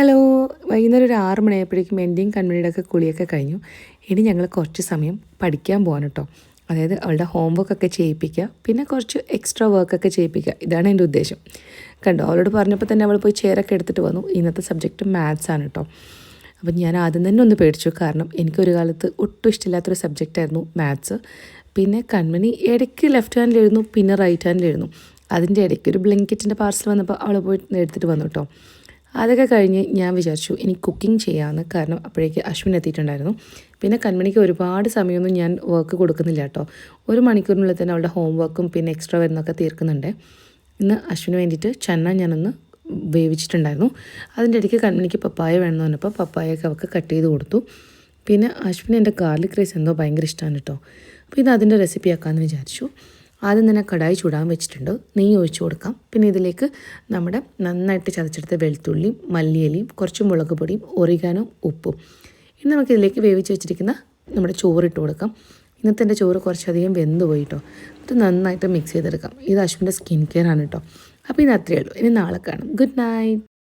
Hello. വൈകുന്നേരം ഒരു ആറ് മണിയായപ്പോഴേക്കും എന്റെയും കൺമണിയുടെ ഒക്കെ കുളിയൊക്കെ കഴിഞ്ഞു. ഇനി ഞങ്ങൾ കുറച്ച് സമയം പഠിക്കാൻ പോകാൻ കേട്ടോ. അതായത് അവളുടെ ഹോംവർക്ക് ഒക്കെ ചെയ്യിപ്പിക്കുക പിന്നെ കുറച്ച് എക്സ്ട്രാ വർക്കൊക്കെ ചെയ്യിപ്പിക്കുക. ഇതാണ് എന്റെ ഉദ്ദേശം. കണ്ടോ അവളോട് പറഞ്ഞപ്പോൾ തന്നെ അവൾ പോയി ചെയറൊക്കെ എടുത്തിട്ട് വന്നു. ഇന്നത്തെ സബ്ജക്റ്റ് മാത്സ് ആണ് കേട്ടോ. അപ്പം ഞാൻ ആദ്യം തന്നെ ഒന്ന് പേടിച്ചു. കാരണം എനിക്കൊരു കാലത്ത് ഒട്ടും ഇഷ്ടമില്ലാത്തൊരു സബ്ജക്റ്റായിരുന്നു മാത്സ് പിന്നെ കൺമണി ഇടയ്ക്ക് ലെഫ്റ്റ് ഹാൻഡിൽ എഴുതുന്നു പിന്നെ റൈറ്റ് ഹാൻഡിൽ എഴുതുന്നു. അതിന്റെ ഇടയ്ക്ക് ഒരു ബ്ലങ്കറ്റിന്റെ പാർസൽ വന്നപ്പോൾ അവൾ പോയി എടുത്തിട്ട് വന്നു കേട്ടോ. അതൊക്കെ കഴിഞ്ഞ് ഞാൻ വിചാരിച്ചു എനിക്ക് കുക്കിംഗ് ചെയ്യാമെന്ന് കാരണം അപ്പോഴേക്ക് അശ്വിൻ എത്തിയിട്ടുണ്ടായിരുന്നു. പിന്നെ കൺമണിക്ക് ഒരുപാട് സമയമൊന്നും ഞാൻ വർക്ക് കൊടുക്കുന്നില്ല കേട്ടോ. ഒരു മണിക്കൂറിനുള്ളിൽ തന്നെ അവളുടെ ഹോം വർക്കും പിന്നെ എക്സ്ട്രാ വരുന്നൊക്കെ തീർക്കുന്നുണ്ട്. ഇന്ന് അശ്വിന് വേണ്ടിയിട്ട് ചെന്ന ഞാനൊന്ന് വേവിച്ചിട്ടുണ്ടായിരുന്നു. അതിന്റെ ഇടയ്ക്ക് കൺമണിക്ക് പപ്പായ വേണമെന്ന് പറഞ്ഞപ്പോൾ പപ്പായൊക്കെ അവൾക്ക് കട്ട് ചെയ്ത് കൊടുത്തു. പിന്നെ അശ്വിന് എന്റെ ഗാർലിക് റൈസ് എന്തോ ഭയങ്കര ഇഷ്ടമാണ് കേട്ടോ. അപ്പോൾ ഇത് അതിന്റെ റെസിപ്പി ആക്കാമെന്ന് വിചാരിച്ചു. ആദ്യം തന്നെ കടായി ചൂടാൻ വെച്ചിട്ടുണ്ട്. നെയ്യ് ഒഴിച്ചു കൊടുക്കാം. പിന്നെ ഇതിലേക്ക് നമ്മുടെ നന്നായിട്ട് ചതച്ചെടുത്ത വെളുത്തുള്ളിയും മല്ലിയലിയും കുറച്ച് മുളക് പൊടിയും ഒറിഗാനും ഉപ്പും. ഇനി നമുക്കിതിലേക്ക് വേവിച്ച് വെച്ചിരിക്കുന്ന നമ്മുടെ ചോറിട്ട് കൊടുക്കാം. ഇന്നത്തെ എന്റെ ചോറ് കുറച്ചധികം വെന്ത് പോയിട്ടോ. ഇത് നന്നായിട്ട് മിക്സ് ചെയ്തെടുക്കാം. ഇത് അശ്വിന്റെ സ്കിൻ കെയർ ആണ് കേട്ടോ. അപ്പോൾ ഇത് അത്രയേ ഉള്ളൂ. ഇനി നാളെ കാണാം. Good night